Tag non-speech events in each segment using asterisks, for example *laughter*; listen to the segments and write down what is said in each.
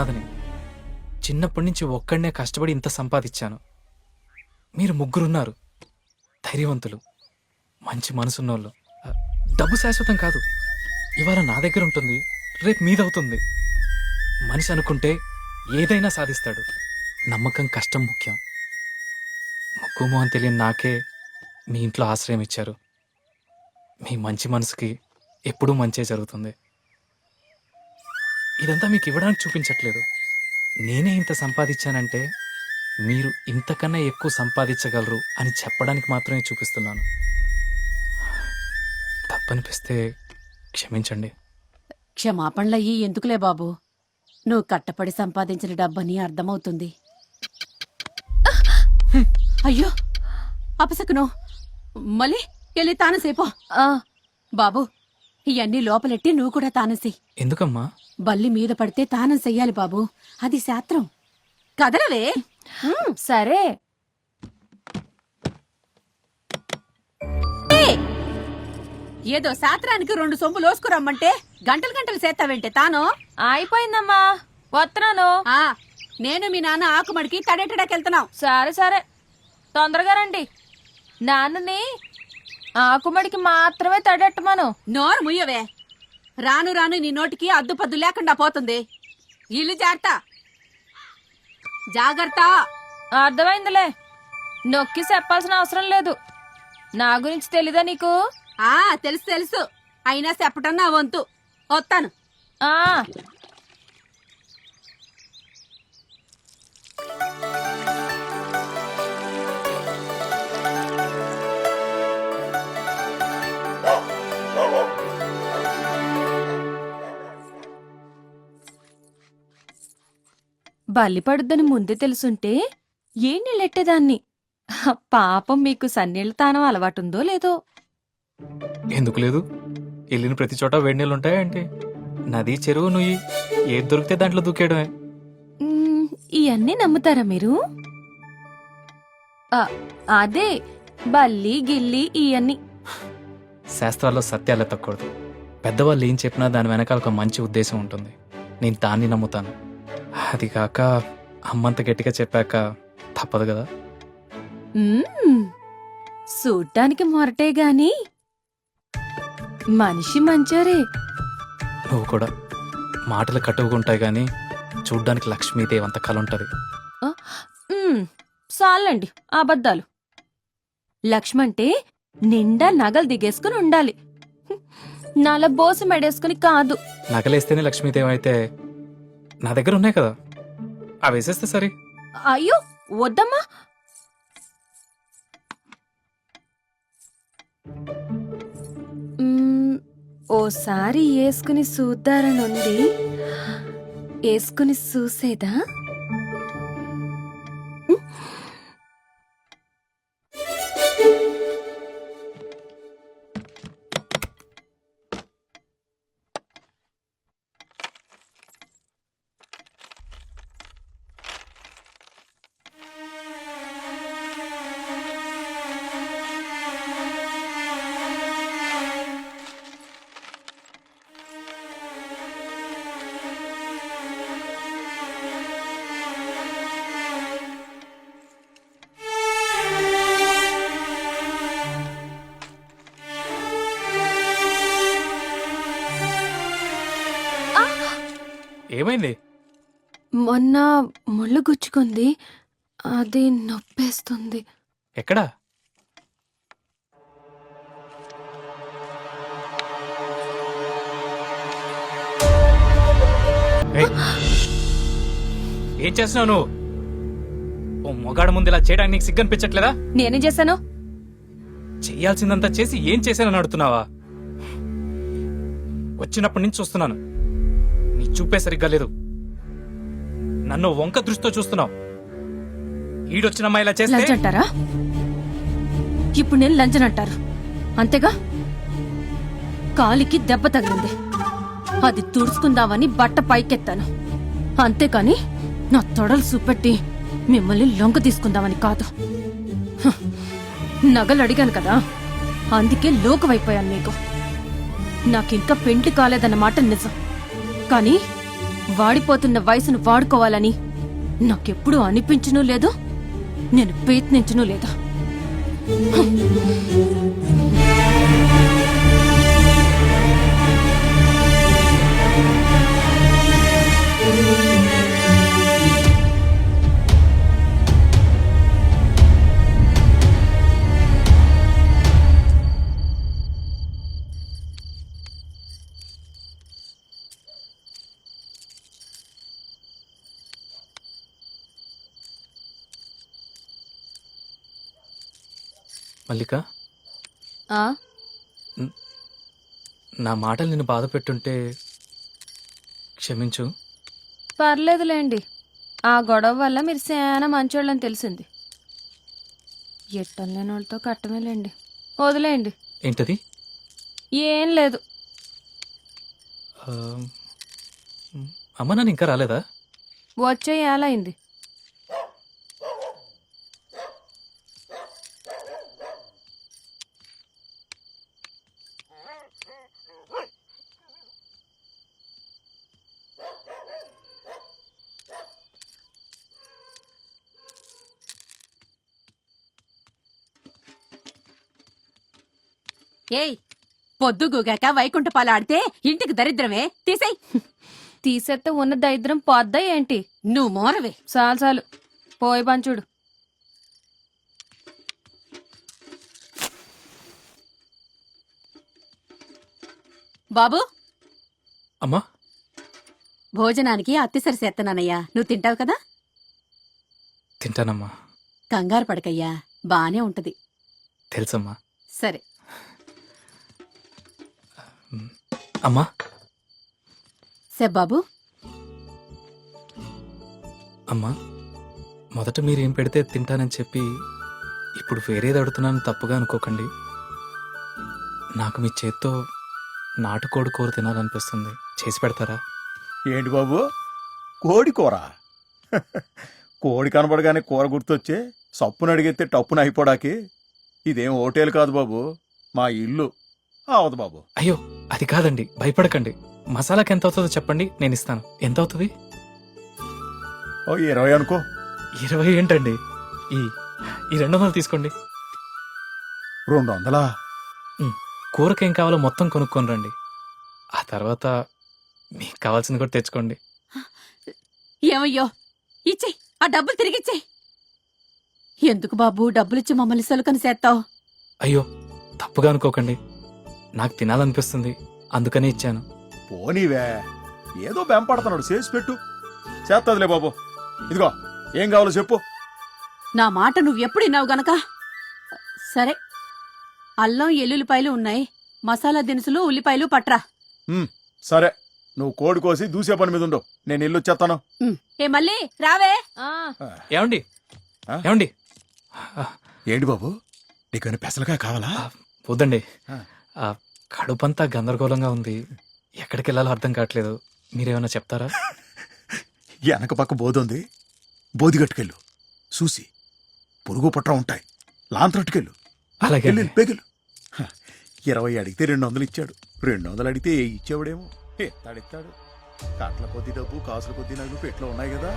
నాదని చిన్నప్పటి నుంచి ఒక్కడనే కష్టపడి ఇంత సంపాదించాను. మీరు ముగ్గురున్నారు ధైర్యవంతులు మంచి మనసున్నోళ్ళు. డబ్బు శాశ్వతం కాదు. ఇవాళ నా దగ్గర ఉంటుంది రేపు మీదవుతుంది. మనిషి అనుకుంటే ఏదైనా సాధిస్తాడు. నమ్మకం కష్టం ముఖ్యం. ముక్కుమో అని తెలియని నాకే మీ ఇంట్లో ఆశ్రయం ఇచ్చారు. మీ మంచి మనసుకి ఎప్పుడూ మంచే జరుగుతుంది. ఇదంతా మీకు ఇవ్వడానికి చూపించట్లేదు. నేనే ఇంత సంపాదించానంటే మీరు ఇంతకన్నా ఎక్కువ సంపాదించగలరు అని చెప్పడానికి మాత్రమే చూపిస్తున్నాను. తప్పనిపిస్తే క్షమించండి. క్షమాపణలయ్యి ఎందుకులే బాబు? నువ్వు కట్టపడి సంపాదించిన డబ్బని అర్థమవుతుంది. అయ్యో! అపసకును మళ్ళీ వెళ్ళి తానసేపో. బాబు ఇవన్నీ లోపలెట్టి నువ్వు కూడా తానసి ఎందుకమ్మా? బల్లి మీద పడితే తానం చెయ్యాలి బాబు. అది శాస్త్రం. కదలవే. సరే. ఏదో శాస్త్రానికి రెండు సొమ్ము లోసుకురమ్మంటే గంటలు గంటలు చేస్తావేంటే తాను? అయిపోయిందమ్మా. వస్తున్నాను ఆ నేను మీ నాన్న ఆకుమడికి తడెట్టడాకెళ్తున్నావు సరే సరే. తొందరగా రండి. నాన్నని ఆకుమడికి మాత్రమే తడెట్టమను. నోరు ముయ్యవే. రాను రాను నీ నోటికి అద్దుపద్దు లేకుండా పోతుంది. ఇల్లు జాగ్రత్త. జాగ్రత్త. అర్థమైందిలే. నొక్కి చెప్పాల్సిన అవసరం లేదు. నా గురించి తెలీదా నీకు? ఆ తెలుసు తెలుసు. అయినా చెప్పటం నా వంతు. వస్తాను. ఆ. బల్లి పడుద్దని ముందే తెలుసుంటే ఏ నీళ్ళెట్టేదాన్ని? పాపం మీకు సన్నీళ్ళ తానం అలవాటుందో లేదో. ఎందుకు లేదు? వెళ్ళిన ప్రతి చోట వేడి నీళ్ళు ఉంటాయంటే నది చెరువు నుయ్యి ఏది దొరికితే దాంట్లో దూకేయడమే. మ్మ్, ఇవన్నీ నమ్ముతారా మీరు? ఆ, అదే బల్లి గిల్లి ఇవన్నీ శాస్త్రాల్లో సత్యాలు ఎత్తకూడదు పెద్దవాళ్ళు ఏం చెప్పినా దాని వెనకాల ఒక మంచి ఉద్దేశం ఉంటుంది. నేను దాన్ని నమ్ముతాను. అది కాక అమ్మంత గట్టిగా చెప్పాక తప్పదు కదా. మ్మ్, చూడ్డానికి మొరటే గాని. మనిషి మంచోరే. నువ్వు కూడా మాటలు కట్టుకుంటాయి కానీ చూడ్డానికి లక్ష్మీదేవి అంత కళ ఉంటుంది మ్మ్, చాలండి అబద్ధాలు. లక్ష్మంటే నిండా నగలు దిగేసుకుని ఉండాలి. నల బోసి మెడేసుకుని కాదు. నగలేస్తేనే లక్ష్మీదేవి అయితే నా దగ్గర ఉన్నాయి కదా. అవి వేసేస్తే సరే. అయ్యో వద్దమ్మా. మ్మ్, ఓసారి వేసుకుని చూద్దారనుంది వేసుకుని చూసేదా ఏమైంది? మొన్న ముళ్ళు గుచ్చుకుంది అది నొప్పేస్తుంది. ఎక్కడా? ఏయ్! ఏం చేస్తున్నావు నువ్వు? ఓ మొగాడు ముందు ఇలా చేయడానికి నీకు సిగ్గనిపించట్లేదా? నేనేం చేశాను? చెయ్యాల్సిందంతా చేసి ఏం చేశానని అడుగుతున్నావా? వచ్చినప్పటి నుంచి చూస్తున్నాను. చూపే సరిగ్గా లేదు. నన్ను వంక దృష్టితో చూస్తున్నావు. ఈడొచ్చిన అమ్మాయి ఇలా చేస్తే? అంటారా? ఇప్పుడు నేను లంచన్ అంటారు. అంతేగా? కాలికి దెబ్బ తగిలింది. అది తుడుచుకుందామని బట్ట పైకెత్తాను. అంతేకాని నా తొడలు చూపెట్టి మిమ్మల్ని లొంగ తీసుకుందామని కాదు. హ, నగలు అడిగాను కదా అందుకే లోకవైపోయాను మీకు. నాకింకా పెండ్లి కాలేదన్నమాట నిజం. కానీ వాడిపోతున్న వయసును వాడుకోవాలని నాకెప్పుడూ అనిపించను లేదు నేను ప్రయత్నించను లేదా? మల్లిక? ఆ? నా మాటలు నిన్ను బాధ పెట్టుంటే క్షమించు. పర్లేదులేండి. ఆ గొడవ వల్ల మీరు చాలా మంచోళ్ళని తెలిసింది. ఎట్టం లేని వాళ్ళతో కట్టమేలేండి. వదిలేయండి. ఏంటది? ఏం లేదు. ఆ, అమ్మ నన్ను ఇంకా రాలేదా? వచ్చే ఏలైంది ఏయ్ పొద్దుగూగాక వైకుంఠపాలు ఆడితే ఇంటికి దరిద్రమే. తీసేయ్. తీసేస్తే ఉన్న దరిద్రం పోద్దా ఏంటి? నువ్వు మోరవే. చాలు చాలు. పోయి పంచుడు బాబు? అమ్మా? భోజనానికి అత్తిసరి చేత్తనానయ్యా నువ్వు తింటావు కదా? తింటానమ్మా. కంగారు పడకయ్యా. బానే ఉంటది. తెలుసమ్మా. సరే. అమ్మా. బాబు. అమ్మా మొదట మీరేం పెడితే తింటానని చెప్పి ఇప్పుడు వేరేది అడుగుతున్నాను తప్పుగా అనుకోకండి. నాకు మీ చేత్తో నాటుకోడి కూర తినాలనిపిస్తుంది. చేసి పెడతారా? ఏంటి బాబు? కోడి కూర. కోడి కనబడగానే కూర గుర్తొచ్చే సప్పును అడిగితే టప్పున అయిపోడాకి. ఇదేం హోటల్ కాదు బాబు మా ఇల్లు. అవదు బాబు. అయ్యో అది కాదండి భయపడకండి. మసాలాకి ఎంత అవుతుందో చెప్పండి నేను ఇస్తాను ఎంత అవుతుంది ఓ ఇరవై అనుకో. ఇరవై ఏంటండి? ఈ ఈ రెండు వందలు తీసుకోండి. రెండు వందలా కూరకి ఏం కావాలో మొత్తం కొనుక్కొని రండి. ఆ తర్వాత మీకు కావాల్సింది కూడా తెచ్చుకోండి. ఏమయ్యో? ఇచ్చేయ్ ఆ డబ్బులు తిరిగిచ్చేయ్ ఎందుకు బాబు డబ్బులిచ్చి మమ్మల్ని సలుకని చేస్తావు అయ్యో తప్పుగా అనుకోకండి. నాకు తినాలనిపిస్తుంది. అందుకనే ఇచ్చాను. పోనీవే. ఏదో బెంపడుతున్నాడు. చేసి పెట్టు. చేత్తదిలే బాబు. ఇదిగో ఏం కావాలో చెప్పు. నా మాట నువ్వు ఎప్పుడు విన్నావు గనక? సరే. అల్లం ఎల్లుల్లిపాయలు ఉన్నాయి. మసాలా దినుసులు ఉల్లిపాయలు పట్రా. ఉమ్, సరే. నువ్వు కోడి కోసి దూసే పని మీద ఉండు. నేను ఇల్లు వచ్చేస్తాను. ఏ మళ్ళీ? రావే. ఆ. ఏమండి? ఆ? ఏమండి? ఏంటి బాబు? నీకు పెసలుగా కావాలా? వద్దండి. ఆ. ఆ కడుపంతా గందరగోళంగా ఉంది. ఎక్కడికి వెళ్ళాలో అర్థం కావట్లేదు. మీరేమైనా చెప్తారా? *laughs* వెనక పక్క బోధుంది. బోధిగట్టుకెళ్ళు. చూసి. పురుగు పుట్ర ఉంటాయి. లాంతరట్టుకెళ్ళు. అలాగే పెగిలు. ఇరవై అడిగితే రెండు వందలు ఇచ్చాడు. రెండు వందలు అడిగితే ఏ ఇచ్చేవాడేమో. ఎత్తాడిస్తాడు కాట్ల కొద్ది డబ్బు కాసుల కొద్ది నగలు పెట్లో ఉన్నాయి కదా.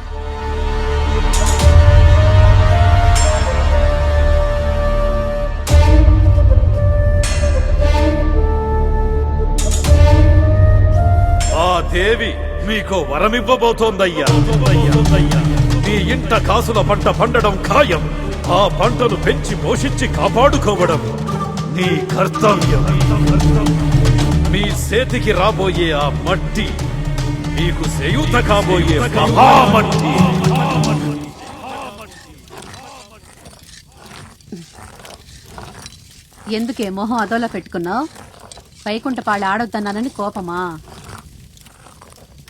దేవి మీకు వరమివ్వబోతోందయ్యా. మీ ఇంట కాసుల పంట పండడం ఖాయం. ఆ పంటను పెంచి పోషించి కాపాడుకోవడం నీ కర్తవ్యం. మీ చేతికి రాబోయే ఆ మట్టి మీకు చేయూత కాబోయే మహామట్టి. ఎందుకే మొహం అదోలా పెట్టుకున్నావు? వైకుంఠపాళ్ళు ఆడొద్దన్నానని కోపమా?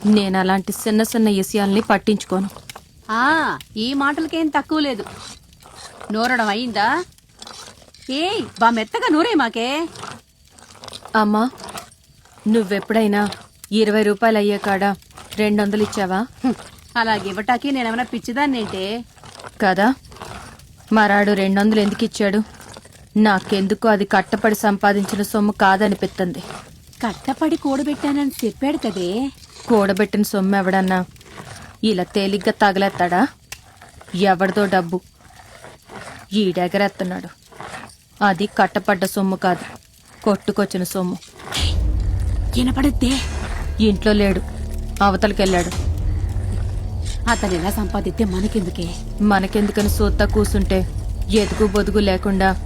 నేను అలాంటి చిన్న చిన్న విషయాల్ని పట్టించుకోను. ఆ ఈ మాటలకేం తక్కువ లేదు. నూరడం అయిందా? ఏయ్ బా మెత్తగా నూరే మాకే. అమ్మా నువ్వెప్పుడైనా ఇరవై రూపాయలు అయ్యే కాడ రెండు వందలు ఇచ్చావా అలాగే ఇవ్వటాకి నేనేమైనా పిచ్చిదాన్నేంటే? కదా మరాడు రెండు వందలు ఎందుకు ఇచ్చాడు? నాకెందుకు అది కట్టపడి సంపాదించిన సొమ్ము కాదనిపిస్తుంది కట్టపడి కూడబెట్టానని చెప్పాడు కదే. కూడబెట్టిన సొమ్ము ఎవడన్నా? ఇలా తేలిగ్గా తగలేస్తాడా ఎవరిదో డబ్బు. ఈడెగరేస్తున్నాడు అది కట్టపడ్డ సొమ్ము కాదు. కొట్టుకొచ్చిన సొమ్ము. వినపడద్దే. ఇంట్లో లేడు. అవతలకెళ్ళాడు. అతను ఎలా సంపాదిస్తే మనకెందుకే? మనకెందుకని సూత్తా కూసుంటే? ఎదుగు బొదుగు లేకుండా